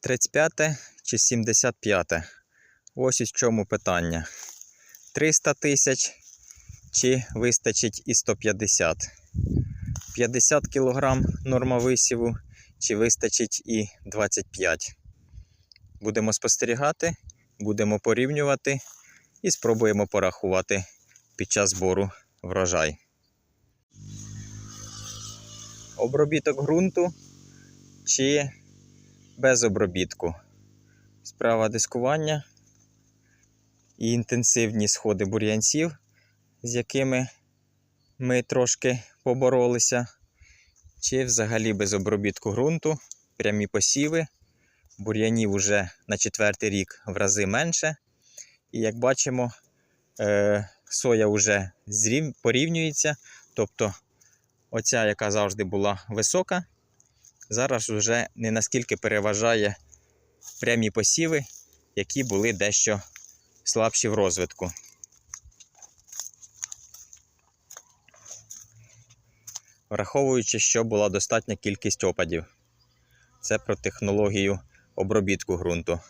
35 чи 75. Ось в чому питання. 300 тисяч чи вистачить і 150. 50 кг норма висіву, чи вистачить і 25. Будемо спостерігати, будемо порівнювати і спробуємо порахувати під час збору врожай. Обробіток ґрунту чи без обробітку. Справа дискування і інтенсивні сходи бур'янців, з якими ми трошки поборолися, чи взагалі без обробітку ґрунту, прямі посіви. Бур'янів вже на четвертий рік в рази менше. І як бачимо, е, соя вже порівнюється. Тобто оця, яка завжди була висока, зараз вже не наскільки переважає прямі посіви, які були дещо слабші в розвитку. Враховуючи, що була достатня кількість опадів. Це про технологію обробітку ґрунту.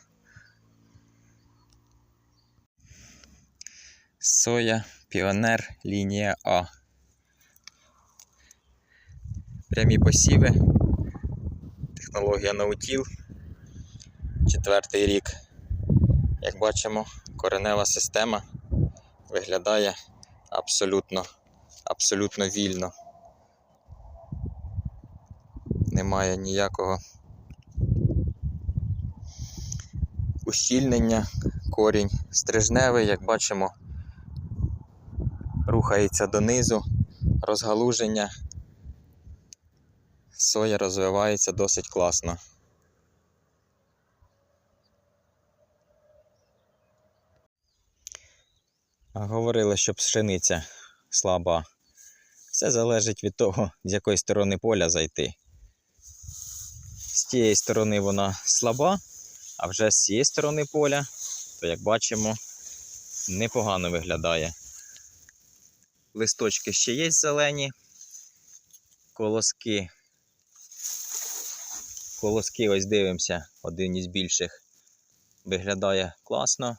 Соя Піонер лінія А. Прямі посіви. Технологія наутіл. Четвертий рік. Як бачимо, коренева система виглядає абсолютно, абсолютно вільно. Немає ніякого ущільнення, корінь стрижневий, як бачимо, рухається донизу, розгалуження. Соя розвивається досить класно. Говорили, що пшениця слаба. Все залежить від того, з якої сторони поля зайти. З тієї сторони вона слаба, а вже з цієї сторони поля, то, як бачимо, непогано виглядає. Листочки ще є зелені, колоски. Колоски, ось дивимося, один із більших виглядає класно.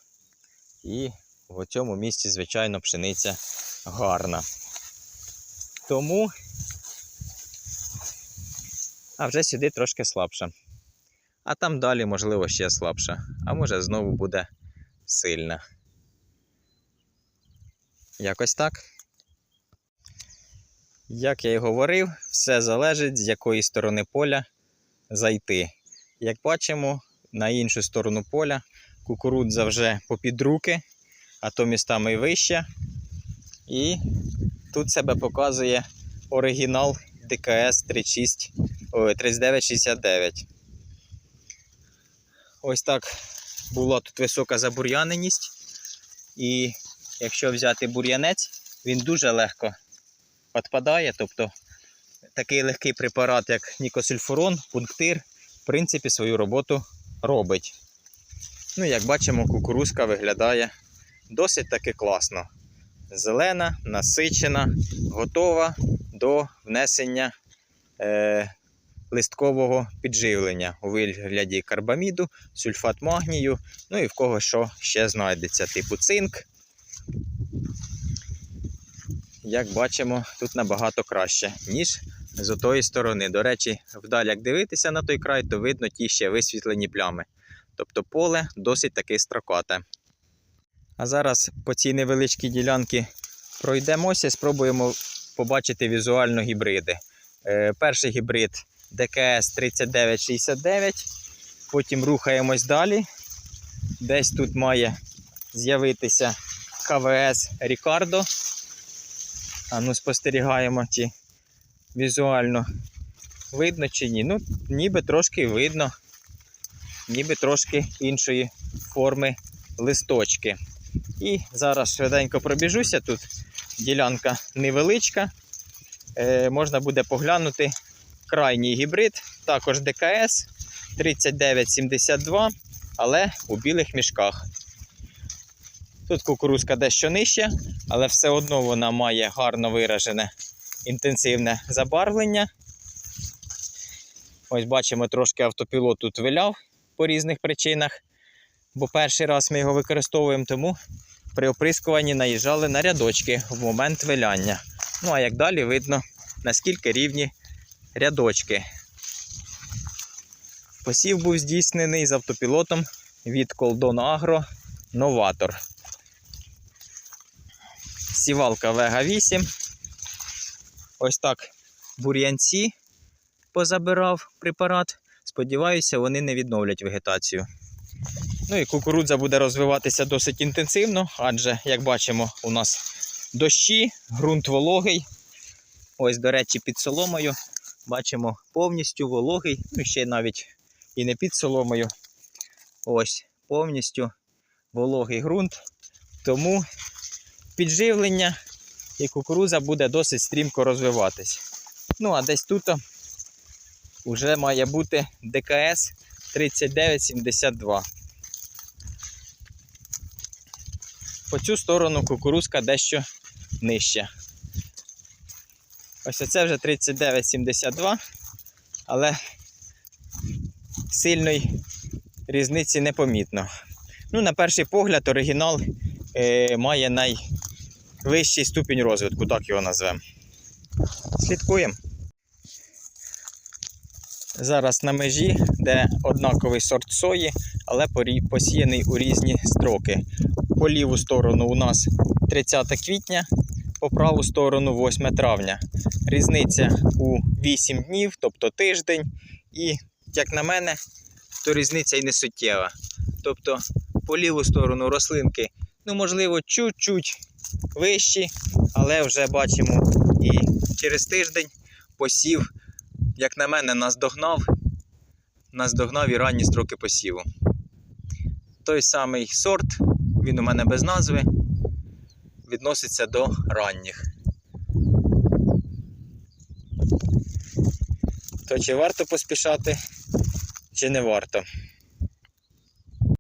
І в цьому місці, звичайно, пшениця гарна. Тому, а вже сюди трошки слабша. А там далі, можливо, ще слабша. А може знову буде сильна. Якось так. Як я і говорив, все залежить з якої сторони поля зайти. Як бачимо, на іншу сторону поля кукурудза вже попід руки, а то містами і вище. І тут себе показує оригінал ДКС 36, ой, 3969. Ось так була тут висока забур'яненість. І якщо взяти бур'янець, він дуже легко відпадає. Тобто такий легкий препарат, як нікосульфурон, пунктир, в принципі, свою роботу робить. Ну, як бачимо, кукурузка виглядає досить таки класно. Зелена, насичена, готова до внесення е, листкового підживлення у вигляді карбаміду, сульфат магнію, ну і в кого що ще знайдеться, типу цинк. Як бачимо, тут набагато краще, ніж з отої сторони. До речі, вдаль як дивитися на той край, то видно ті ще висвітлені плями. Тобто поле досить таки строкате. А зараз по цій невеличкій ділянці пройдемося, спробуємо побачити візуально гібриди. Е, перший гібрид ДКС 3969. Потім рухаємось далі. Десь тут має з'явитися КВС Рікардо. А ну спостерігаємо, чи візуально видно чи ні. Ну, ніби трошки видно, ніби трошки іншої форми листочки. І зараз швиденько пробіжуся. Тут ділянка невеличка. Е, можна буде поглянути крайній гібрид, також ДКС 3972, але у білих мішках. Тут кукурузка дещо нижча, але все одно вона має гарно виражене інтенсивне забарвлення. Ось бачимо, трошки автопілот тут виляв, по різних причинах, бо перший раз ми його використовуємо, тому при оприскуванні наїжджали на рядочки в момент виляння. Ну а як далі видно, наскільки рівні рядочки. Посів був здійснений з автопілотом від Колдон Агро Новатор. Сівалка Вега 8. Ось так бур'янці позабирав препарат. Сподіваюся, вони не відновлять вегетацію. Ну і кукурудза буде розвиватися досить інтенсивно, адже, як бачимо, у нас дощі, ґрунт вологий. Ось, до речі, під соломою бачимо повністю вологий, ну ще навіть і не під соломою. Ось повністю вологий ґрунт. Тому підживлення і кукурудза буде досить стрімко розвиватись. Ну, а десь тут вже має бути ДКС 3972. По цю сторону кукурузка дещо нижче. Ось оце вже 3972, але сильної різниці не помітно. Ну, на перший погляд, оригінал е, має найвищий ступінь розвитку, так його назвемо. Слідкуємо. Зараз на межі, де однаковий сорт сої, але посіяний у різні строки. По ліву сторону у нас 30 квітня, по праву сторону 8 травня. Різниця у 8 днів, тобто тиждень. І, як на мене, то різниця і не суттєва. Тобто, по ліву сторону рослинки, ну, можливо, чуть-чуть вищі, але вже бачимо і через тиждень посів, як на мене, наздогнав, наздогнав і ранні строки посіву. Той самий сорт, він у мене без назви, відноситься до ранніх. То чи варто поспішати, чи не варто?